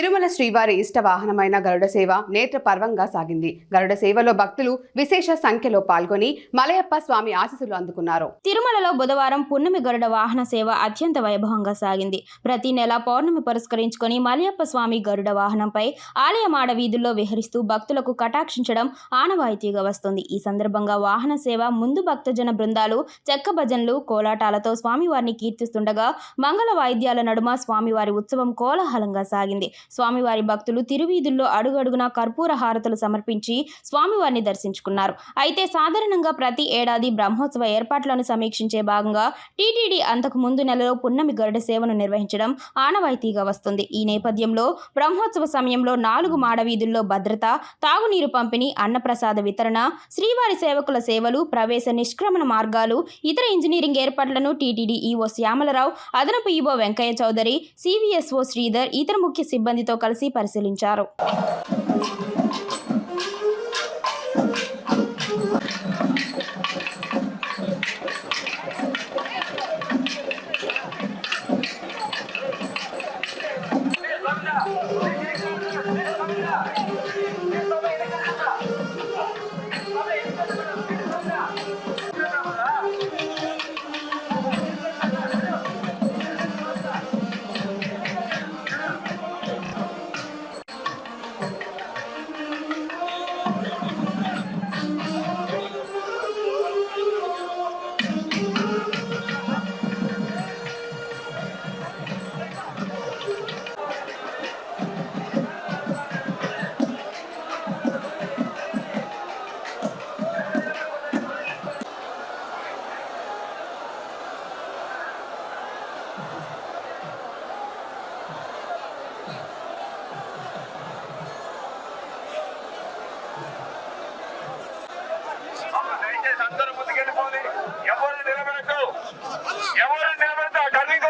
திருமண తిరుమల శ్రీవారి ఇష్ట వాహనమైన గరుడ సేవ నేత్ర పర్వంగా సాగింది. గరుడ సేవలో భక్తులు విశేష సంఖ్యలో పాల్గొని మలయప్ప స్వామి ఆశీస్సులు అందుకున్నారు. తిరుమలలో బుధవారం పున్నమి గరుడ వాహన సేవ అత్యంత వైభవంగా సాగింది. ప్రతి నెల పౌర్ణమి పురస్కరించుకొని మలయప్ప స్వామి గరుడ వాహనంపై ఆలయ మాడ వీధుల్లో విహరిస్తూ భక్తులకు కటాక్షించడం ఆనవాయితీగా వస్తుంది. ఈ సందర్భంగా వాహన సేవ ముందు భక్తజన బృందాలు చెక్క భజనలు కోలాటాలతో స్వామివారిని కీర్తిస్తుండగా మంగళ వాయిద్యాల నడుమ స్వామివారి ఉత్సవం కోలాహలంగా సాగింది. స్వామివారి భక్తులు తిరువీధుల్లో అడుగడుగునా కర్పూర హారతులు సమర్పించి స్వామివారిని దర్శించుకున్నారు. అయితే సాధారణంగా ప్రతి ఏడాది బ్రహ్మోత్సవ ఏర్పాట్లను సమీక్షించే భాగంగా టీటీడీ అంతకు ముందు నెలలో పున్నమి గరుడ సేవను నిర్వహించడం ఆనవాయితీగా వస్తుంది. ఈ నేపథ్యంలో బ్రహ్మోత్సవ సమయంలో నాలుగు మాడవీధుల్లో భద్రత తాగునీరు పంపిణీ అన్నప్రసాద వితరణ శ్రీవారి సేవకుల సేవలు ప్రవేశ నిష్క్రమణ మార్గాలు ఇతర ఇంజనీరింగ్ ఏర్పాట్లను టీటీడీ ఈవో శ్యామలరావు అదనపు ఈవో వెంకయ్య చౌదరి సివిఎస్ఓ శ్రీధర్ ఇతర ముఖ్య సిబ్బందితో కలిసి పరిశీలించారు దయచేసి అందరూ ముందుకెళ్ళిపోవాలి ఎవరు నిలబడద్దు ఎవరు నిలబడతా టర్నింగ్